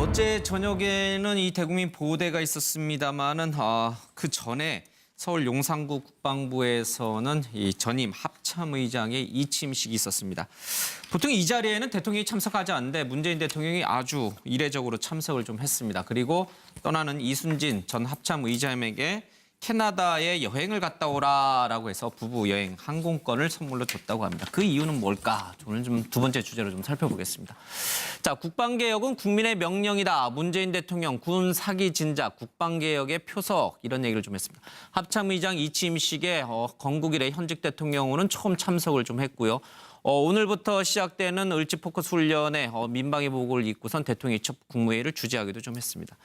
어제 저녁에는 이 대국민 보호대가 있었습니다마는 아, 그 전에 서울 용산구 국방부에서는 이 전임 합참의장의 이침식이 있었습니다. 보통 이 자리에는 대통령이 참석하지 않는데 문재인 대통령이 아주 이례적으로 참석을 좀 했습니다. 그리고 떠나는 이순진 전 합참의장에게 캐나다에 여행을 갔다 오라라고 해서 부부 여행 항공권을 선물로 줬다고 합니다. 그 이유는 뭘까? 오늘 좀 두 번째 주제로 좀 살펴보겠습니다. 자, 국방개혁은 국민의 명령이다. 문재인 대통령 군 사기 진작 국방개혁의 표석 이런 얘기를 좀 했습니다. 합참의장 이침식에 어, 건국 이래 현직 대통령은 처음 참석을 좀 했고요. 어, 오늘부터 시작되는 을지 포커스 훈련에 어, 민방위 복을 입고선 대통령이 첫 국무회의를 주재하기도 좀 했습니다.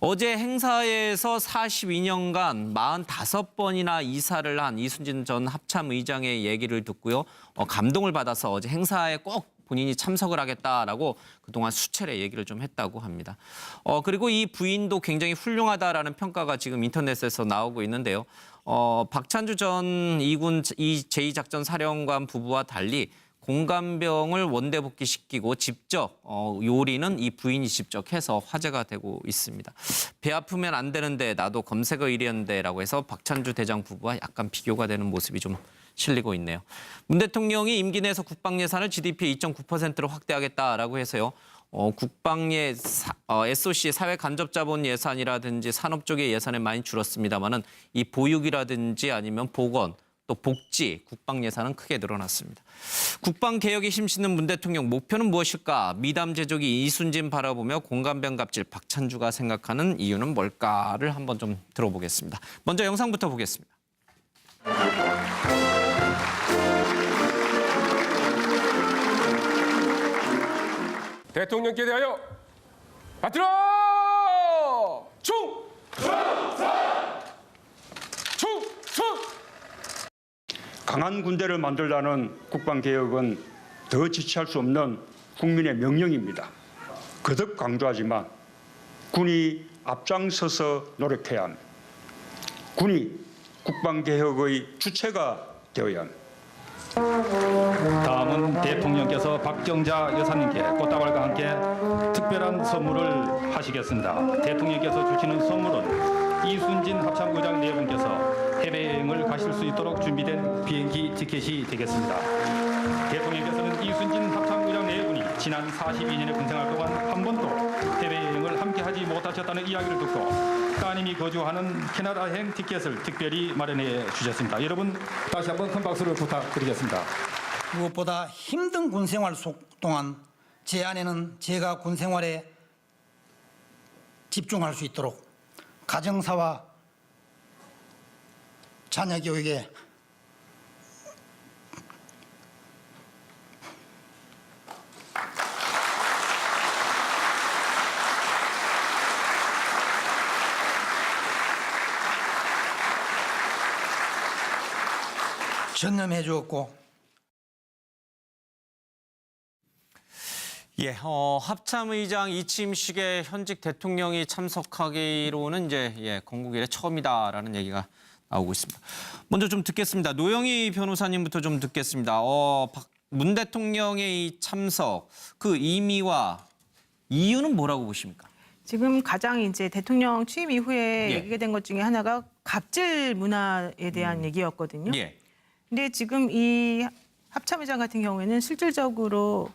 어제 행사에서 42년간 45번이나 이사를 한 이순진 전 합참의장의 얘기를 듣고요. 어, 감동을 받아서 어제 행사에 꼭 본인이 참석을 하겠다라고 그동안 수차례 얘기를 좀 했다고 합니다. 어, 그리고 이 부인도 굉장히 훌륭하다라는 평가가 지금 인터넷에서 나오고 있는데요. 어, 박찬주 전 이군 이 제2작전 사령관 부부와 달리 공감병을 원대 복귀시키고 직접 어, 요리는 이 부인이 직접 해서 화제가 되고 있습니다. 배 아프면 안 되는데 나도 검색어 1위였는데라고 해서 박찬주 대장 부부와 약간 비교가 되는 모습이 좀 실리고 있네요. 문 대통령이 임기 내에서 국방 예산을 GDP 2.9%로 확대하겠다라고 해서요. 어, 국방의 사- 어, SOC 사회 간접 자본 예산이라든지 산업 쪽의 예산이 많이 줄었습니다만은 이 보육이라든지 아니면 보건 또 복지, 국방 예산은 크게 늘어났습니다. 국방 개혁에 힘쓰는 문 대통령 목표는 무엇일까? 미담 제조기 이순진 바라보며 공감병 갑질 박찬주가 생각하는 이유는 뭘까를 한번 좀 들어보겠습니다. 먼저 영상부터 보겠습니다. 대통령께 대하여 받들어 충! 충! 충! 강한 군대를 만들라는 국방개혁은 더 지체할 수 없는 국민의 명령입니다. 거듭 강조하지만 군이 앞장서서 노력해야 합니다. 군이 국방개혁의 주체가 되어야 합니다. 다음은 대통령께서 박정자 여사님께 꽃다발과 함께 특별한 선물을 하시겠습니다. 대통령께서 주시는 선물은 이순진 합참의장 네 분께서 해외여행을 가실 수 있도록 준비된 비행기 티켓이 되겠습니다. 대통령께서는 이순진 합참의장 네 분이 지난 42년의 군생활 동안 한 번도 해외여행을 함께 하지 못하셨다는 이야기를 듣고 따님이 거주하는 캐나다행 티켓을 특별히 마련해 주셨습니다. 여러분 다시 한번 큰 박수를 부탁드리겠습니다. 무엇보다 힘든 군 생활 속 동안 제 아내는 제가 군 생활에 집중할 수 있도록 가정사와 자녀 교육에 전념해 주었고 예, 어, 합참의장 이침식에 현직 대통령이 참석하기로는 이제 예, 건국 이래 처음이다라는 얘기가 나오고 있습니다. 먼저 좀 듣겠습니다. 노영희 변호사님부터 좀 듣겠습니다. 어, 박, 문 대통령의 이 참석 그 의미와 이유는 뭐라고 보십니까? 지금 가장 이제 대통령 취임 이후에 예. 얘기가 된 것 중에 하나가 갑질 문화에 대한 얘기였거든요. 예, 근데 지금 이 합참의장 같은 경우에는 실질적으로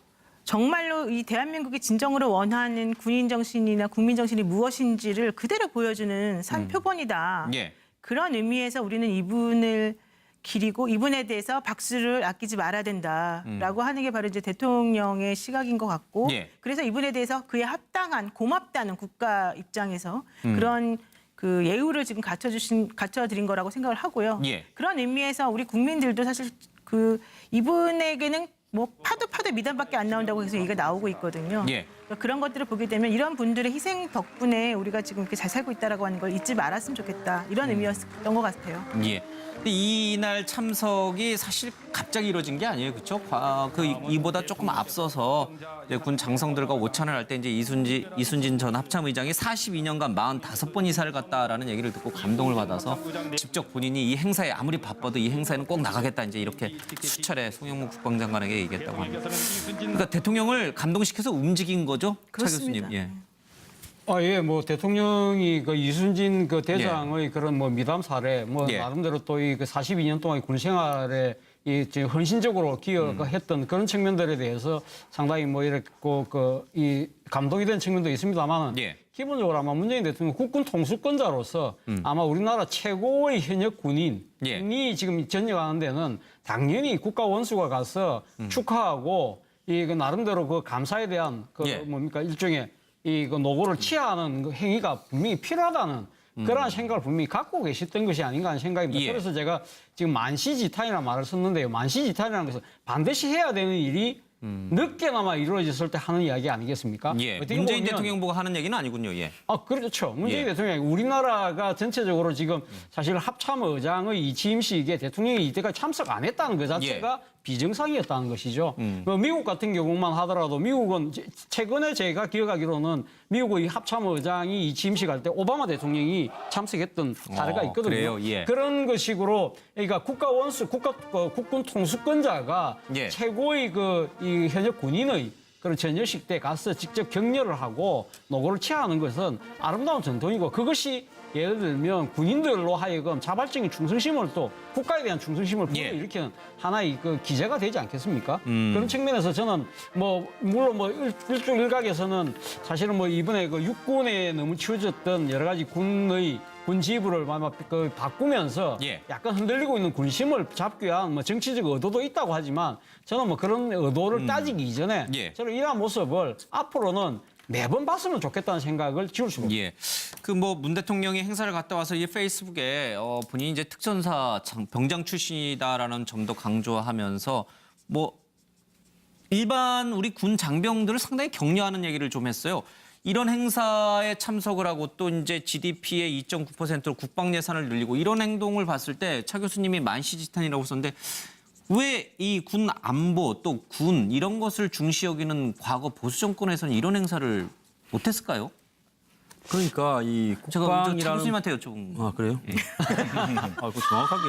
정말로 이 대한민국이 진정으로 원하는 군인 정신이나 국민 정신이 무엇인지를 그대로 보여주는 산 표본이다. 예, 그런 의미에서 우리는 이분을 기리고 이분에 대해서 박수를 아끼지 말아야 된다라고 하는 게 바로 이제 대통령의 시각인 것 같고 예. 그래서 이분에 대해서 그에 합당한 고맙다는 국가 입장에서 음. 그런 그 예우를 지금 갖춰주신 갖춰드린 거라고 생각을 하고요. 예. 그런 의미에서 우리 국민들도 사실 그 이분에게는 뭐 파도 파도 미담밖에 안 나온다고 해서 얘기가 나오고 있거든요. 예. 그러니까 그런 것들을 보게 되면 이런 분들의 희생 덕분에 우리가 지금 이렇게 잘 살고 있다라고 하는 걸 잊지 말았으면 좋겠다 이런 의미였던 것 같아요. 예. 근데 이날 참석이 사실 갑자기 이루어진 게 아니에요, 그렇죠? 그 이보다 조금 앞서서 이제 군 장성들과 오찬을 할 때 이제 이순지 이순진 전 합참의장이 42년간 45번 이사를 갔다라는 얘기를 듣고 감동을 받아서 직접 본인이 이 행사에 아무리 바빠도 이 행사에는 꼭 나가겠다 이제 이렇게 수차례 송영무 국방장관에게 얘기했다고 합니다. 그러니까 대통령을 감동시켜서 움직인 거죠, 차 그렇습니다. 교수님. 예. 아, 예, 뭐 대통령이 그 이순진 그 대장의 그런 뭐 미담 사례, 뭐 예. 나름대로 또 이 그 42년 동안 군 생활에 이 지금 헌신적으로 기여했던 그런 측면들에 대해서 상당히 뭐 이랬고 그 이 감동이 된 측면도 있습니다만 예. 기본적으로 아마 문재인 대통령 국군 통수권자로서 아마 우리나라 최고의 현역 군인이 예. 지금 전역하는 데는 당연히 국가 원수가 가서 축하하고 이 그 나름대로 그 감사에 대한 그 예. 뭡니까 일종의 이그 노고를 취하는 그 행위가 분명히 필요하다는 그러한 생각을 분명히 갖고 계셨던 것이 아닌가 하는 생각입니다. 예. 그래서 제가 지금 만시지탄이라는 말을 썼는데요. 만시지탄이라는 것은 반드시 해야 되는 일이 늦게나마 이루어졌을 때 하는 이야기 아니겠습니까? 예. 문재인 보면 대통령 보고 하는 얘기는 아니군요. 예. 아, 그렇죠. 문재인 예. 대통령이 우리나라가 전체적으로 지금 사실 합참 의장의 이 취임식에 대통령이 이때까지 참석 안 했다는 것 자체가 예. 비정상이었다는 것이죠. 음. 뭐 미국 같은 경우만 하더라도 미국은 제- 최근에 제가 기억하기로는 미국의 합참의장이 이 취임식 할 때 오바마 대통령이 참석했던 사례가 어, 있거든요. 그래요? 예. 그런 것식으로 그러니까 국가 원수, 국가 어, 국군 통수권자가 예. 최고의 그 이 현역 군인의 그런 전여식 때 가서 직접 격려를 하고 노고를 취하는 것은 아름다운 전통이고 그것이 예를 들면 군인들로 하여금 자발적인 충성심을 또 국가에 대한 충성심을 예. 불러일으키는 하나의 그 기제가 되지 않겠습니까? 음. 그런 측면에서 저는 뭐 물론 뭐 일- 일종 일각에서는 사실은 뭐 이번에 그 육군에 너무 치워졌던 여러 가지 군의 군 지휘부를 그 바꾸면서 예. 약간 흔들리고 있는 군심을 잡기 위한 뭐 정치적 의도도 있다고 하지만 저는 뭐 그런 의도를 따지기 이전에 음. 예. 저는 이러한 모습을 앞으로는 매번 봤으면 좋겠다는 생각을 지울 수가 없어요. 예. 그 뭐 문 대통령이 행사를 갔다 와서 이 페이스북에 어, 본인이 이제 특전사 장- 병장 출신이다라는 점도 강조하면서 뭐 일반 우리 군 장병들을 상당히 격려하는 얘기를 좀 했어요. 이런 행사에 참석을 하고 또 이제 GDP의 2.9%로 국방 예산을 늘리고 이런 행동을 봤을 때 차 교수님이 만시지탄이라고 썼는데 왜 이 군 안보 또 군 이런 것을 중시 여기는 과거 보수 정권에서는 이런 행사를 못했을까요? 그러니까 이 제가 먼저 차 국방이라는 교수님한테 여쭤본 거. 아 그래요? 아, 그 정확하게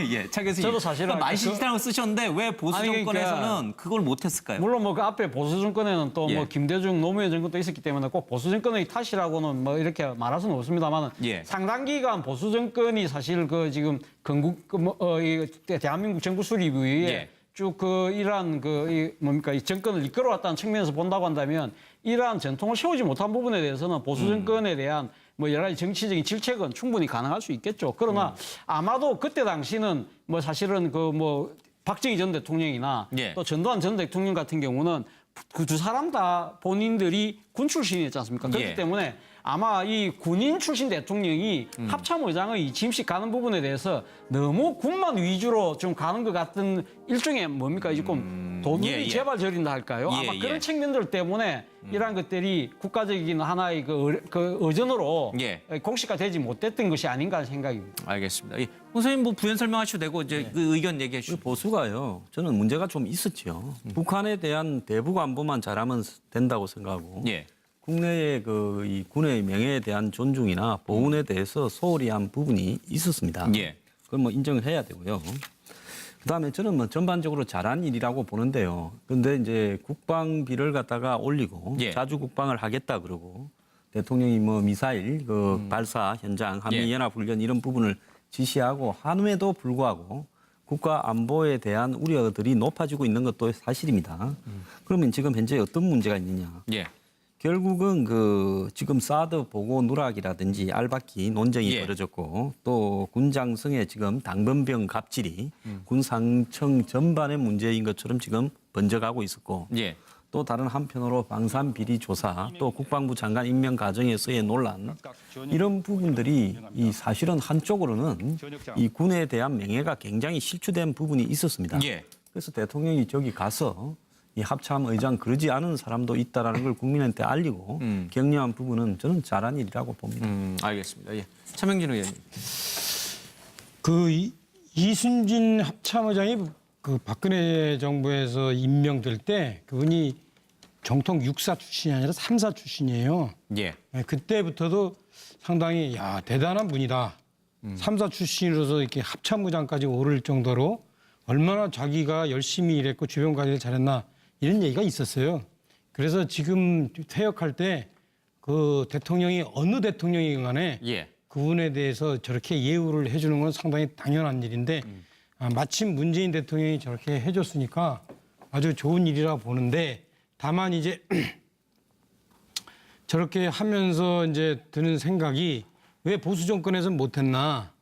예, 예. 차 교수님. 저도 사실은 만시지탄을 쓰셨는데 왜 보수 아니, 그러니까 정권에서는 그걸 못했을까요? 물론 뭐 그 앞에 보수 정권에는 또 뭐 예. 김대중 노무현 정권도 있었기 때문에 꼭 보수 정권의 탓이라고는 뭐 이렇게 말할 수는 없습니다만 예. 상당 기간 보수 정권이 사실 그 지금 건국 그 뭐, 어, 이 대한민국 정부 수립 이후에 예. 쭉 그 이러한 그 이 뭡니까 이 정권을 이끌어왔다는 측면에서 본다고 한다면 이러한 전통을 세우지 못한 부분에 대해서는 보수 음. 정권에 대한 뭐 여러 가지 정치적인 질책은 충분히 가능할 수 있겠죠. 그러나 음. 아마도 그때 당시는 뭐 사실은 그뭐 박정희 전 대통령이나 예. 또 전두환 전 대통령 같은 경우는 그 두 사람 다 본인들이 군 출신이었지 않습니까? 그렇기 예. 때문에 아마 이 군인 출신 대통령이 음. 합참의장의 이 짐식 가는 부분에 대해서 너무 군만 위주로 좀 가는 것 같은 일종의 뭡니까 조금 도둑이 예, 예. 재발 저린다 할까요? 예, 아마 예. 그런 측면들 때문에 이러한 것들이 국가적인 하나의 그, 의- 그 의전으로 예. 공식화되지 못했던 것이 아닌가 하는 생각입니다. 알겠습니다. 예. 선생님 뭐 부연 설명하셔도 되고 이제 그 의견 얘기해 그 주시죠. 보수가요. 저는 문제가 좀 있었죠. 북한에 대한 대북 안보만 잘하면 된다고 생각하고 예. 국내의 그 이 군의 명예에 대한 존중이나 보훈에 대해서 소홀히 한 부분이 있었습니다. 예. 그건 뭐 인정을 해야 되고요. 그다음에 저는 뭐 전반적으로 잘한 일이라고 보는데요. 근데 이제 국방비를 갖다가 올리고 예. 자주 국방을 하겠다 그러고 대통령이 뭐 미사일 그 발사 현장 한미 예. 연합 훈련 이런 부분을 지시하고 한음에도 불구하고 국가 안보에 대한 우려들이 높아지고 있는 것도 사실입니다. 그러면 지금 현재 어떤 문제가 있느냐? 예. 결국은 그 지금 사드 보고 누락이라든지 알바키 논쟁이 예. 벌어졌고 또 군장성의 지금 당번병 갑질이 군 상청 전반의 문제인 것처럼 지금 번져가고 있었고 예. 또 다른 한편으로 방산 비리 조사 또 국방부 장관 임명 과정에서의 논란 이런 부분들이 이 사실은 한쪽으로는 이 군에 대한 명예가 굉장히 실추된 부분이 있었습니다. 예. 그래서 대통령이 저기 가서 이 합참 의장 그러지 않은 사람도 있다라는 걸 국민한테 알리고 음. 격려한 부분은 저는 잘한 일이라고 봅니다. 음, 알겠습니다. 예. 차명진 의원님. 그 이- 이순진 합참 의장이 그 박근혜 정부에서 임명될 때 그분이 정통 육사 출신이 아니라 삼사 출신이에요. 예. 네, 그때부터도 상당히 야 대단한 분이다. 삼사 출신으로서 이렇게 합참의장까지 오를 정도로 얼마나 자기가 열심히 일했고 주변 관리를 잘했나 이런 얘기가 있었어요. 그래서 지금 퇴역할 때 그 대통령이 어느 대통령이 간에 예. 그분에 대해서 저렇게 예우를 해주는 건 상당히 당연한 일인데 아, 마침 문재인 대통령이 저렇게 해줬으니까 아주 좋은 일이라 보는데 다만 이제 저렇게 하면서 이제 드는 생각이 왜 보수 정권에서는 못했나?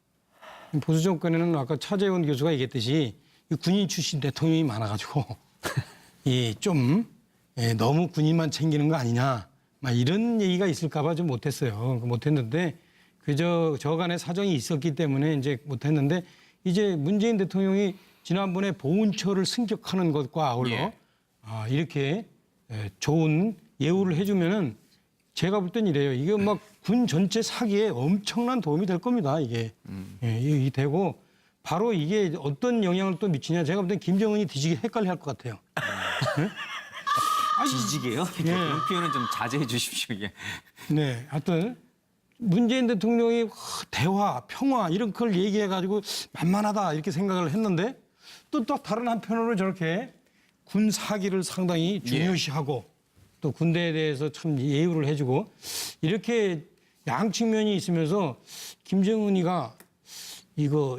보수 정권에는 아까 차재원 교수가 얘기했듯이 이 군인 출신 대통령이 많아가지고 이좀 예, 너무 군인만 챙기는 거 아니냐? 막 이런 얘기가 있을까봐 좀 못했어요. 못했는데 그저 저간의 사정이 있었기 때문에 이제 못했는데 이제 문재인 대통령이 지난번에 보훈처를 승격하는 것과 아울러 예. 아, 이렇게 예, 좋은 예우를 해주면은 제가 볼 땐 이래요. 이게 막 군 전체 사기에 엄청난 도움이 될 겁니다. 이게 예, 이, 이 되고 바로 이게 어떤 영향을 또 미치냐. 제가 볼 땐 김정은이 뒤지게 헷갈려 할 것 같아요. 지지게요? 그런 표현은 좀 자제해 주십시오. 예. 네, 하여튼 문재인 대통령이 와, 대화, 평화 이런 걸 얘기해 가지고 만만하다 이렇게 생각을 했는데 또, 또 다른 한편으로 저렇게 군 사기를 상당히 중요시하고 또 군대에 대해서 참 예우를 해주고 이렇게 양측면이 있으면서 김정은이가 이거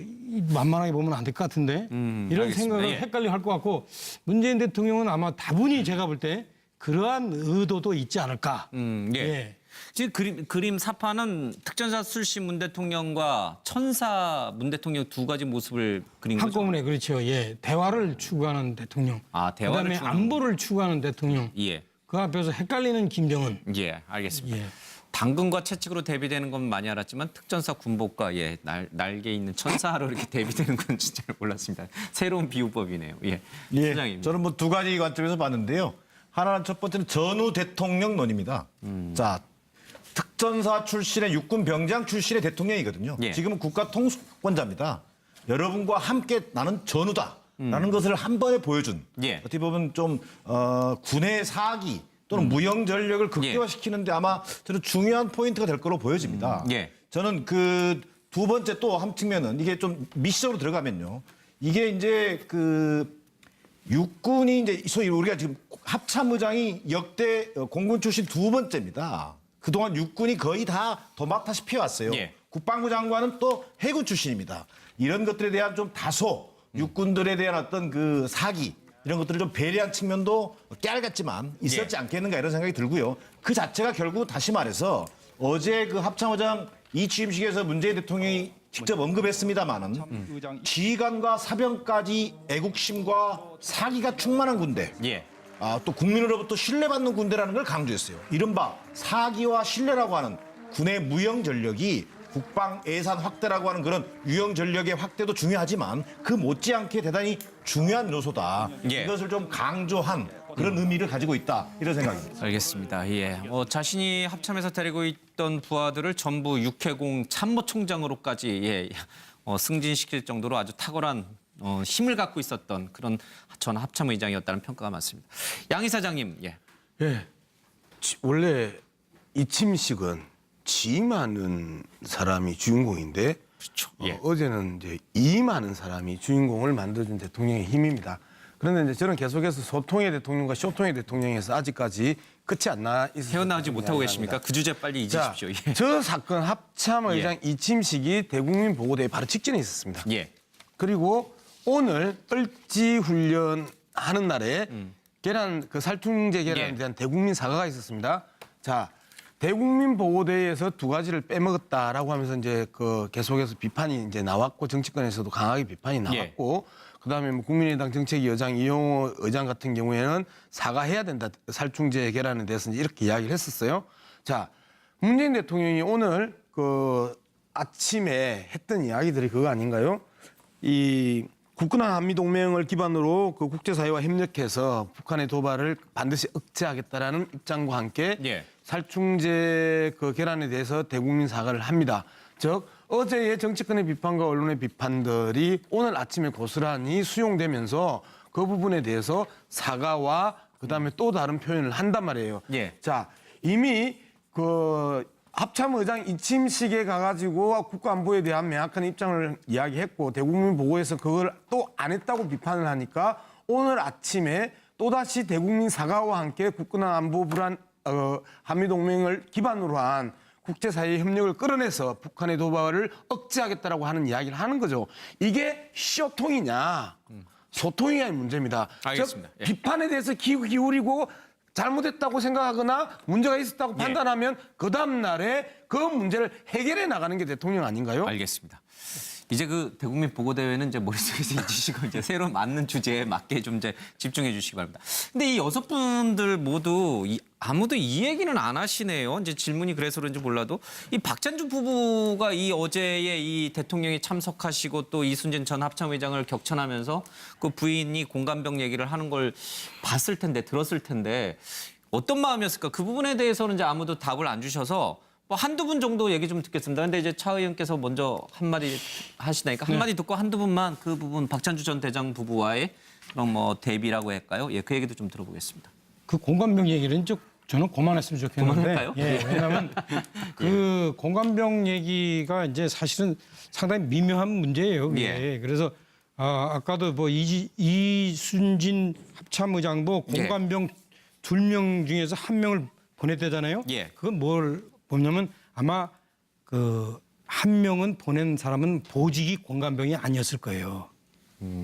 만만하게 보면 안 될 것 같은데 음, 이런 알겠습니다. 생각을 예. 헷갈려 할 것 같고 문재인 대통령은 아마 다분히 제가 볼 때 그러한 의도도 있지 않을까. 음, 예. 예. 지금 그림, 그림 사파는 특전사 출신 문 대통령과 천사 문 대통령 두 가지 모습을 그린 거죠. 한꺼번에 그렇죠. 예, 대화를 추구하는 대통령. 아, 대화를 그다음에 추구하는 안보를 추구하는 대통령. 예. 그 앞에서 헷갈리는 김정은. 예, 알겠습니다. 예. 당근과 채찍으로 대비되는 건 많이 알았지만 특전사 군복과 예, 날, 날개 있는 천사로 이렇게 대비되는 건 진짜 몰랐습니다. 새로운 비유법이네요. 예. 예, 소장님. 저는 뭐 두 가지 관점에서 봤는데요. 하나는 첫 번째는 전후 대통령론입니다. 음. 자, 특전사 출신의 육군 병장 출신의 대통령이거든요. 예. 지금은 국가 통수권자입니다. 여러분과 함께 나는 전우다. 라는 것을 한 번에 보여준 음. 예. 어떻게 보면 좀 어, 군의 사기 또는 무형 전력을 극대화시키는데 아마 저는 중요한 포인트가 될 거로 보여집니다. 음. 예. 저는 그 두 번째 또 한 측면은 이게 좀 미시적으로 들어가면요. 이게 이제 그 육군이 이제 소위 우리가 지금 합참의장이 역대 어, 공군 출신 두 번째입니다. 그동안 육군이 거의 다 도맡아시피 왔어요. 예. 국방부 장관은 또 해군 출신입니다. 이런 것들에 대한 좀 다소 육군들에 대한 어떤 그 사기 이런 것들을 좀 배려한 측면도 깨알 같지만 있었지 예. 않겠는가 이런 생각이 들고요. 그 자체가 결국 다시 말해서 어제 그 합참의장 이 취임식에서 문재인 대통령이 직접 언급했습니다마는 지휘관과 사병까지 애국심과 사기가 충만한 군대. 예. 아, 또 국민으로부터 신뢰받는 군대라는 걸 강조했어요. 이른바 사기와 신뢰라고 하는 군의 무형 전력이 국방 예산 확대라고 하는 그런 유형 전력의 확대도 중요하지만 그 못지않게 대단히 중요한 요소다. 예. 이것을 좀 강조한 그런 의미를 가지고 있다. 이런 생각입니다. 알겠습니다. 예. 뭐 자신이 합참에서 데리고 있던 부하들을 전부 육해공 참모총장으로까지 예, 어, 승진시킬 정도로 아주 탁월한 어, 힘을 갖고 있었던 그런 전 합참의장이었다는 평가가 많습니다. 양 이사장님, 예. 예. 지- 원래 이 침식은 지임하는 사람이 주인공인데 그렇죠. 예. 어, 제는 이제 이임하는 사람이 주인공을 만들어준 대통령의 힘입니다. 그런데 이제 저는 계속해서 소통의 대통령과 쇼통의 대통령에서 아직까지 끝이 안 나 있어서 헤어나오지 못하고. 계십니까? 그 주제 빨리 자, 잊으십시오. 예. 저 사건 합참 의장 이침식이 대국민 보고대회 바로 직전에 있었습니다. 예. 그리고 오늘 을지 훈련 하는 날에 계란 그 살충제 계란에 음. 예. 대한 대국민 사과가 있었습니다. 자, 대국민 보고대회에서 두 가지를 빼먹었다라고 하면서 이제 그 계속해서 비판이 이제 나왔고 정치권에서도 강하게 비판이 예. 나왔고 그다음에 뭐 국민의당 정책위 의장 이용호 의장 같은 경우에는 사과해야 된다 살충제 계란에 대해서 이렇게 이야기를 했었어요. 자, 문재인 대통령이 오늘 그 아침에 했던 이야기들이 그거 아닌가요? 이 국군한 한미 동맹을 기반으로 그 국제사회와 협력해서 북한의 도발을 반드시 억제하겠다라는 입장과 함께 예. 살충제 그 계란에 대해서 대국민 사과를 합니다. 즉 어제의 정치권의 비판과 언론의 비판들이 오늘 아침에 고스란히 수용되면서 그 부분에 대해서 사과와 그다음에 또 다른 표현을 한단 말이에요. 예. 자 이미 그 합참 의장 이침식에 가가지고 국가안보에 대한 명확한 입장을 이야기했고 대국민 보고에서 그걸 또 안 했다고 비판을 하니까 오늘 아침에 또다시 대국민 사과와 함께 국군안 안보 불안 어, 한미 동맹을 기반으로 한 국제사회 협력을 끌어내서 북한의 도발을 억제하겠다라고 하는 이야기를 하는 거죠. 이게 쇼통이냐 소통이냐의 문제입니다. 알겠습니다. 즉, 예. 비판에 대해서 기, 기울이고 잘못했다고 생각하거나 문제가 있었다고 예. 판단하면 그 다음 날에 그 문제를 해결해 나가는 게 대통령 아닌가요? 알겠습니다. 이제 그 대국민 보고대회는 이제 머릿속에서 잊으시고 이제 새로 맞는 주제에 맞게 좀 이제 집중해 주시기 바랍니다. 근데 이 여섯 분들 모두 이 아무도 이 얘기는 안 하시네요. 이제 질문이 그래서 그런지 몰라도 이 박찬주 부부가 이 어제에 이 대통령이 참석하시고 또 이순신 전 합참의장을 격찬하면서 그 부인이 공감병 얘기를 하는 걸 봤을 텐데 들었을 텐데 어떤 마음이었을까? 그 부분에 대해서는 이제 아무도 답을 안 주셔서 뭐 한두 분 정도 얘기 좀 듣겠습니다. 근데 이제 차 의원께서 먼저 한마디 하시다니까 한마디 듣고 한두 분만 그 부분 박찬주 전 대장 부부와의 그런 뭐 대비라고 할까요? 예, 그 얘기도 좀 들어보겠습니다. 그 공감병 얘기는 좀 저는 그만했으면 좋겠는데. 그만할까요? 예, 왜냐하면 그 공감병 얘기가 이제 사실은 상당히 미묘한 문제예요. 그게. 예. 그래서 아, 아까도 뭐 이지, 이순진 합참의장도 예. 공감병 둘 명 중에서 한 명을 보냈대잖아요. 예. 그건 뭘 보냐면 아마 그 한 명은 보낸 사람은 보직이 공감병이 아니었을 거예요.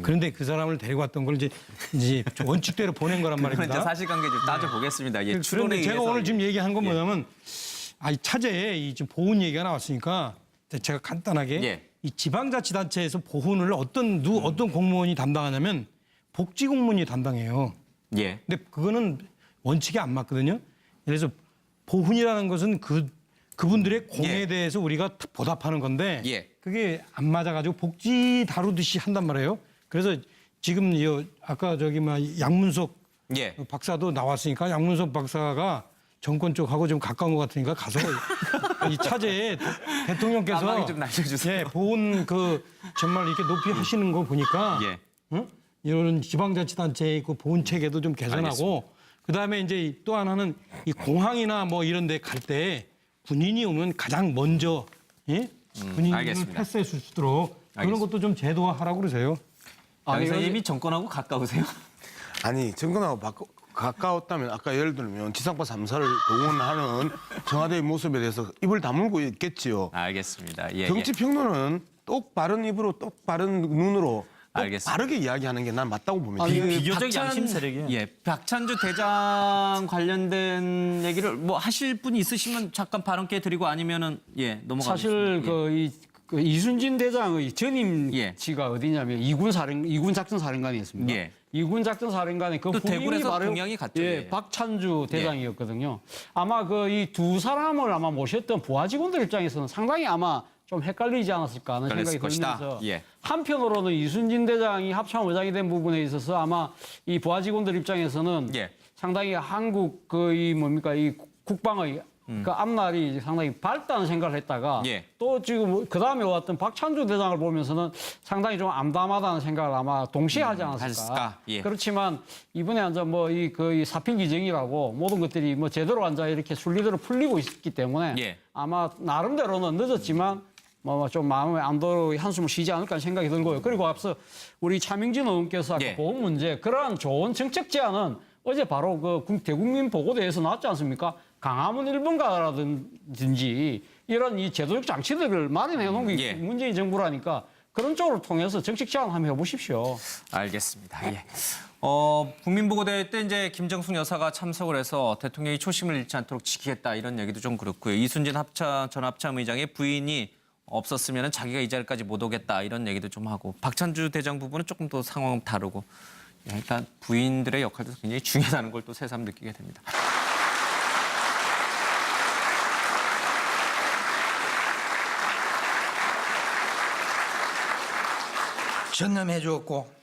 그런데 그 사람을 데리고 왔던 걸 이제 이제 원칙대로 보낸 거란 그건 말입니다. 이제 사실관계 좀 따져보겠습니다. 예, 그- 추론에 그런데 제가 의해서 오늘 지금 얘기한 건 예. 뭐냐면 아이 차제에 이 지금 보훈 얘기가 나왔으니까 제가 간단하게 예. 이 지방자치단체에서 보훈을 어떤 누 어떤 공무원이 담당하냐면 복지공무원이 담당해요. 예. 근데 그거는 원칙에 안 맞거든요. 그래서 보훈이라는 것은 그 그분들의 공에 예. 대해서 우리가 보답하는 건데 예. 그게 안 맞아가지고 복지 다루듯이 한단 말이에요. 그래서 지금 이 아까 저기 막 양문석 예. 박사도 나왔으니까 양문석 박사가 정권 쪽하고 좀 가까운 것 같으니까 가서 이 차제에 대통령께서 좀 날려주세요. 예, 보훈 그 정말 이렇게 높이 하시는 거 보니까 예. 응? 이런 지방자치단체의 그 보훈 체계도 좀 개선하고 알겠습니다. 그 다음에 이제 또 하나는 이 공항이나 뭐 이런 데 갈 때 군인이 오면 가장 먼저 예? 군인을 음, 알겠습니다. 패스해 줄 수 있도록 그런 알겠습니다. 것도 좀 제도화하라고 그러세요. 양 아니, 선생님이 정권하고 가까우세요? 아니 정권하고 바꿔- 가까웠다면 아까 예를 들면 지상파 3사를 동원하는 청와대의 모습에 대해서 입을 다물고 있겠지요. 알겠습니다. 예, 정치 평론은 똑바른 입으로 똑바른 눈으로 똑 알겠습니다. 바르게 이야기하는 게 난 맞다고 봅니다. 그 비교적 박찬- 양심 세력이에요. 예, 박찬주 대장 관련된 얘기를 뭐 하실 분이 있으시면 잠깐 발언 기회 드리고 아니면은 예 넘어가겠습니다. 사실 그, 이, 그 이순진 대장의 전임 예. 지가 어디냐면 이군 사령 이군 작전 사령관이었습니다. 예. 이군 작전 사령관의 그또 대구에서 바로 동양이 갔죠. 예, 예. 박찬주 대장이었거든요. 아마 그 이 두 사람을 아마 모셨던 부하 직원들 입장에서는 상당히 아마 좀 헷갈리지 않았을까 하는 생각이 것이다. 들면서 예. 한편으로는 이순진 대장이 합참 의장이 된 부분에 있어서 아마 이 부하 직원들 입장에서는 예. 상당히 한국 그 이 뭡니까 이 국방의 그 앞날이 상당히 밝다는 생각을 했다가 음. 예. 또 지금 그 다음에 왔던 박찬주 대장을 보면서는 상당히 좀 암담하다는 생각을 아마 동시에 하지 않았을까. 예. 그렇지만 이번에 완전 뭐이 거의 사필 기정이라고 모든 것들이 뭐 제대로 앉아 이렇게 순리대로 풀리고 있기 때문에 예. 아마 나름대로는 늦었지만 뭐좀 마음에 안도로 한숨을 쉬지 않을까 하는 생각이 들고요. 그리고 앞서 우리 차명진 의원께서 아까 예. 보험 문제 그러한 좋은 정책 제안은 어제 바로 그 국- 대국민 보고대에서 나왔지 않습니까? 강화문 일본가라든지 이런 이 제도적 장치들을 마련해 놓은 게 예. 문재인 정부라니까 그런 쪽으로 통해서 정책 제안 한번 해보십시오. 알겠습니다. 예. 어, 국민보고대회 때 이제 김정숙 여사가 참석을 해서 대통령이 초심을 잃지 않도록 지키겠다 이런 얘기도 좀 그렇고요. 이순진 합참 전 합참의장의 부인이 없었으면 자기가 이 자리까지 못 오겠다 이런 얘기도 좀 하고 박찬주 대장 부분은 조금 더 상황은 다르고 예, 일단 부인들의 역할도 굉장히 중요하다는 걸 또 새삼 느끼게 됩니다. 전념해 주었고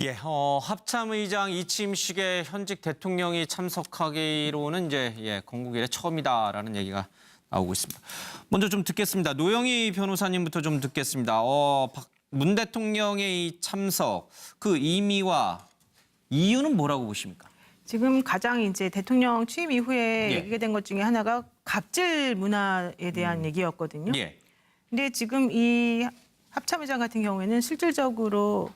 예, 어, 합참의장 이침식에 현직 대통령이 참석하기로는 이제 예, 건국 이래 처음이다라는 얘기가 나오고 있습니다. 먼저 좀 듣겠습니다. 노영희 변호사님부터 좀 듣겠습니다. 어, 박, 문 대통령의 이 참석 그 의미와 이유는 뭐라고 보십니까? 지금 가장 이제 대통령 취임 이후에 예. 얘기가 된 것 중에 하나가 갑질 문화에 대한 얘기였거든요. 예, 근데 지금 이 합참의장 같은 경우에는 실질적으로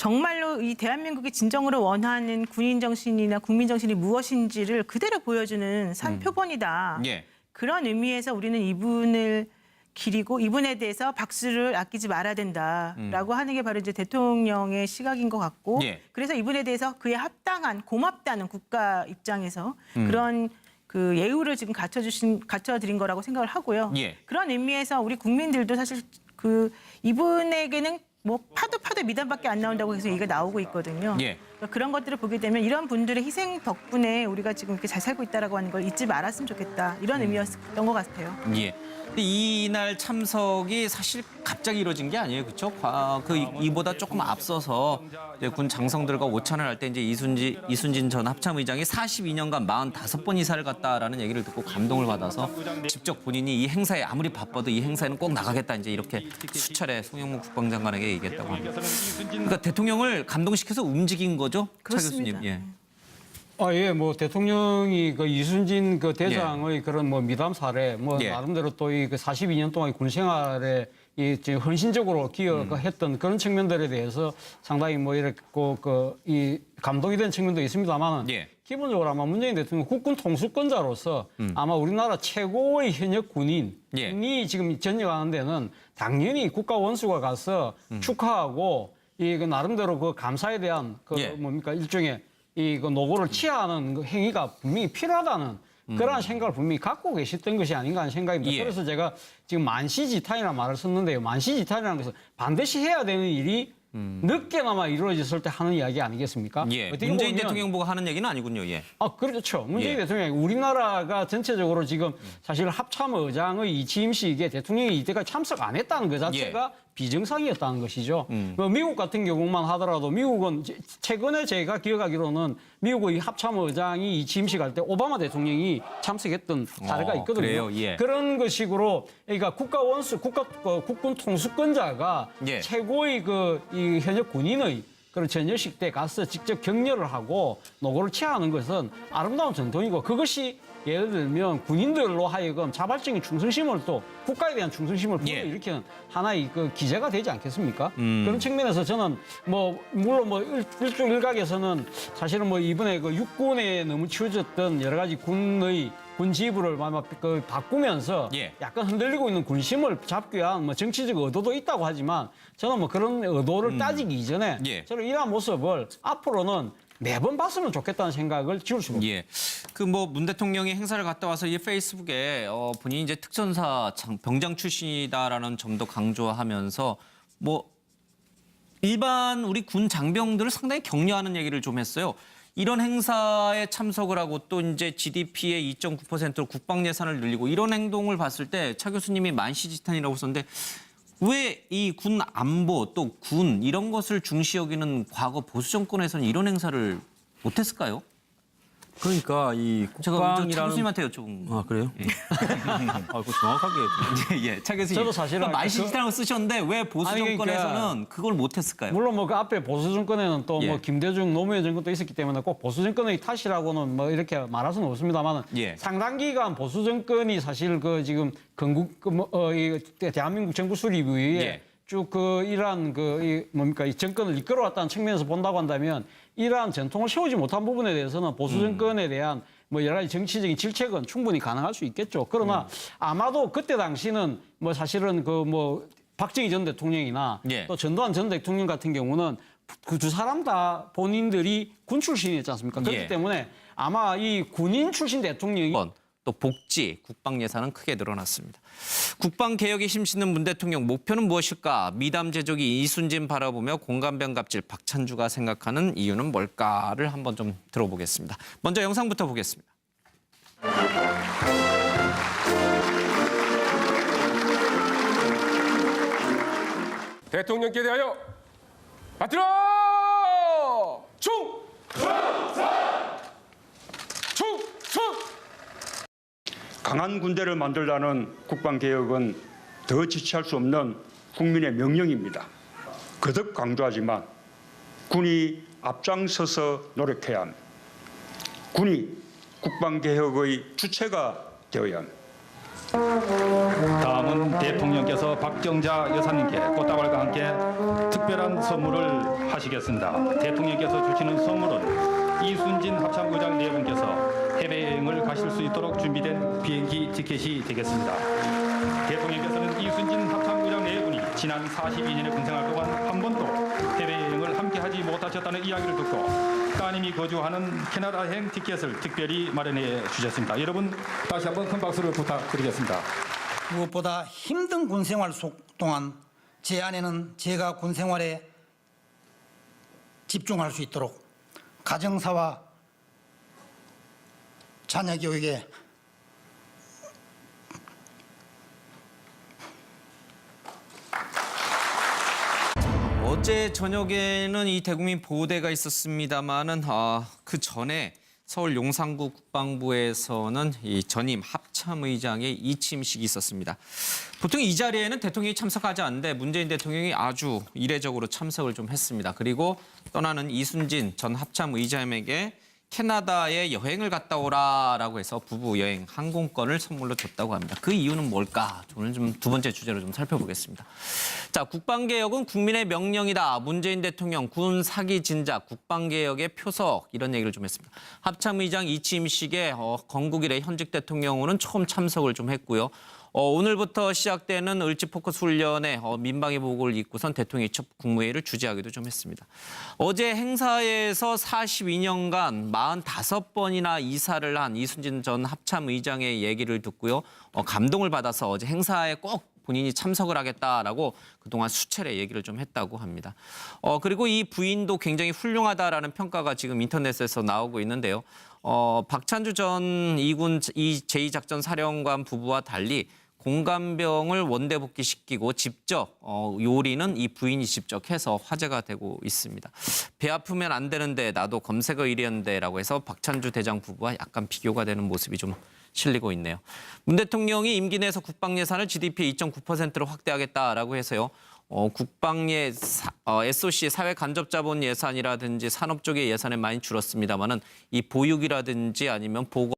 정말로 이 대한민국이 진정으로 원하는 군인 정신이나 국민 정신이 무엇인지를 그대로 보여주는 산 표본이다. 예. 그런 의미에서 우리는 이분을 기리고 이분에 대해서 박수를 아끼지 말아야 된다라고 하는 게 바로 이제 대통령의 시각인 것 같고 예. 그래서 이분에 대해서 그에 합당한 고맙다는 국가 입장에서 음. 그런 그 예우를 지금 갖춰주신 갖춰드린 거라고 생각을 하고요. 예. 그런 의미에서 우리 국민들도 사실 그 이분에게는 뭐 파도 파도 미담밖에 안 나온다고 해서 이게 나오고 있거든요. 예. 그러니까 그런 것들을 보게 되면 이런 분들의 희생 덕분에 우리가 지금 이렇게 잘 살고 있다라고 하는 걸 잊지 말았으면 좋겠다 이런 의미였던 것 같아요. 예. 근데 이날 참석이 사실 갑자기 이루어진 게 아니에요, 그렇죠? 그 이보다 조금 앞서서 이제 군 장성들과 오찬을 할 때 이제 이순지 이순진 전 합참의장이 42년간 45번 이사를 갔다라는 얘기를 듣고 감동을 받아서 직접 본인이 이 행사에 아무리 바빠도 이 행사에는 꼭 나가겠다 이제 이렇게 수차례 송영무 국방장관에게 얘기했다고 합니다. 그러니까 대통령을 감동시켜서 움직인 거죠, 차 그렇습니다. 교수님. 예. 아, 예, 뭐 대통령이 그 이순진 그 대장의 그런 뭐 미담 사례, 뭐 예. 나름대로 또 이 그 42년 동안 군 생활에 이 지금 헌신적으로 기여했던 그런 측면들에 대해서 상당히 뭐 이렇게 그이 감동이 된 측면도 있습니다만은 예. 기본적으로 아마 문재인 대통령 국군 통수권자로서 아마 우리나라 최고의 현역 군인이 예. 지금 전역하는 데는 당연히 국가 원수가 가서 축하하고 이그 나름대로 그 감사에 대한 그 예. 뭡니까 일종의 이그 노고를 취하는 그 행위가 분명히 필요하다는 그러한 생각을 분명히 갖고 계셨던 것이 아닌가 하는 생각입니다. 예. 그래서 제가 지금 만시지탄이라는 말을 썼는데요. 만시지탄이라는 것은 반드시 해야 되는 일이 늦게나마 이루어졌을 때 하는 이야기 아니겠습니까? 예. 어떻게 문재인 보면 대통령 보고 하는 얘기는 아니군요. 예. 아, 그렇죠. 문재인 예. 대통령이 우리나라가 전체적으로 지금 사실 합참 의장의 이 취임식에 대통령이 이때까지 참석 안 했다는 그 자체가 비정상이었다는 것이죠. 음. 그 미국 같은 경우만 하더라도 미국은 제- 최근에 제가 기억하기로는 미국의 합참의장이 이 취임식 할 때 오바마 대통령이 참석했던 사례가 어, 있거든요. 그래요? 예. 그런 것식으로 그러니까 국가 원수, 국가 어, 국군 통수권자가 예. 최고의 그 이 현역 군인의 그런 전열식 때 가서 직접 격려를 하고 노고를 취하는 것은 아름다운 전통이고 그것이 예를 들면 군인들로 하여금 자발적인 충성심을 또 국가에 대한 충성심을 예. 불러일으키는 하나의 그 기제가 되지 않겠습니까? 음. 그런 측면에서 저는 뭐 물론 뭐 일, 일종 일각에서는 사실은 뭐 이번에 그 육군에 너무 치워졌던 여러 가지 군의 군 지휘부를 막그 바꾸면서 예. 약간 흔들리고 있는 군심을 잡기 위한 뭐 정치적 의도도 있다고 하지만 저는 뭐 그런 의도를 따지기 이전에 음. 예. 저는 이러한 모습을 앞으로는 매번 봤으면 좋겠다는 생각을 지울 수가 없어요. 예. 그 뭐 문 대통령이 행사를 갔다 와서 이 페이스북에 어, 본인이 이제 특전사 장- 병장 출신이다라는 점도 강조하면서 뭐 일반 우리 군 장병들을 상당히 격려하는 얘기를 좀 했어요. 이런 행사에 참석을 하고 또 이제 GDP의 2.9%로 국방 예산을 늘리고 이런 행동을 봤을 때 차 교수님이 만시지탄이라고 썼는데 왜 이 군 안보 또 군 이런 것을 중시 여기는 과거 보수 정권에서는 이런 행사를 못했을까요? 그러니까 이 제가 먼저 차 국방이라는 교수님한테 여쭤본 거. 아 그래요? 아, 그 정확하게 예, 예. 차 교수님. 저도 사실은 말시지탄을 쓰셨는데 왜 보수 아니, 그러니까 정권에서는 그걸 못했을까요? 물론 뭐 그 앞에 보수 정권에는 또 뭐 예. 김대중 노무현 정권도 있었기 때문에 꼭 보수 정권의 탓이라고는 뭐 이렇게 말할 수는 없습니다만 예. 상당 기간 보수 정권이 사실 그 지금 건국 그 뭐, 어, 이 대한민국 정부 수립 이후에 예. 쭉 그 이러한 그 이 뭡니까 이 정권을 이끌어왔다는 측면에서 본다고 한다면 이러한 전통을 세우지 못한 부분에 대해서는 보수 음. 정권에 대한 뭐 여러 가지 정치적인 질책은 충분히 가능할 수 있겠죠. 그러나 음. 아마도 그때 당시는 뭐 사실은 그 뭐 박정희 전 대통령이나 예. 또 전두환 전 대통령 같은 경우는 그 두 사람 다 본인들이 군 출신이었지 않습니까? 그렇기 예. 때문에 아마 이 군인 출신 대통령이 번, 또 복지, 국방 예산은 크게 늘어났습니다. 국방 개혁에 힘쓰는 문 대통령 목표는 무엇일까? 미담 제조기 이순진 바라보며 공감병 갑질 박찬주가 생각하는 이유는 뭘까를 한번 좀 들어보겠습니다. 먼저 영상부터 보겠습니다. 대통령께 대하여 받들어! 충! 충! 충! 강한 군대를 만들라는 국방개혁은 더 지체할 수 없는 국민의 명령입니다. 거듭 강조하지만 군이 앞장서서 노력해야 합니다. 군이 국방개혁의 주체가 되어야 합니다. 다음은 대통령께서 박정자 여사님께 꽃다발과 함께 특별한 선물을 하시겠습니다. 대통령께서 주시는 선물은 이순진 합참의장 네 분께서 해외 여행을 가실 수 있도록 준비된 비행기 티켓이 되겠습니다. 대통령께서는 이순진 합참의장 네 분이 지난 42년의 군생활 동안 한 번도 해외 여행을 함께 하지 못하셨다는 이야기를 듣고 따님이 거주하는 캐나다행 티켓을 특별히 마련해 주셨습니다. 여러분 다시 한번 큰 박수를 부탁드리겠습니다. 무엇보다 힘든 군생활 속 동안 제 아내는 제가 군생활에 집중할 수 있도록 가정사와 자녀 교육에 어제 저녁에는 이 대국민 보호대가 있었습니다마는 아, 그 전에 서울 용산구 국방부에서는 이 전임 합참의장의 이침식이 있었습니다. 보통 이 자리에는 대통령이 참석하지 않는데 문재인 대통령이 아주 이례적으로 참석을 좀 했습니다. 그리고 떠나는 이순진 전 합참의장에게 캐나다에 여행을 갔다 오라라고 해서 부부 여행 항공권을 선물로 줬다고 합니다. 그 이유는 뭘까? 오늘 좀 두 번째 주제로 좀 살펴보겠습니다. 자, 국방개혁은 국민의 명령이다. 문재인 대통령 군 사기 진작 국방개혁의 표석 이런 얘기를 좀 했습니다. 합참의장 이침식에 어, 건국 이래 현직 대통령으로는 처음 참석을 좀 했고요. 어, 오늘부터 시작되는 을지 포커스 훈련에 어, 민방위 복을 입고선 대통령이 첫 국무회의를 주재하기도 좀 했습니다. 어제 행사에서 42년간 45번이나 이사를 한 이순진 전 합참의장의 얘기를 듣고요. 어, 감동을 받아서 어제 행사에 꼭 본인이 참석을 하겠다라고 그동안 수차례 얘기를 좀 했다고 합니다. 어, 그리고 이 부인도 굉장히 훌륭하다라는 평가가 지금 인터넷에서 나오고 있는데요. 어, 박찬주 전 이군 이 제2작전 사령관 부부와 달리 공감병을 원대 복귀시키고 직접 어, 요리는 이 부인이 직접 해서 화제가 되고 있습니다. 배 아프면 안 되는데 나도 검색어 1위였는데라고 해서 박찬주 대장 부부와 약간 비교가 되는 모습이 좀 실리고 있네요. 문 대통령이 임기 내에서 국방 예산을 GDP 2.9%로 확대하겠다라고 해서요. 어, 국방예 사- 어, SOC 사회 간접 자본 예산이라든지 산업 쪽의 예산이 많이 줄었습니다만은 이 보육이라든지 아니면 보건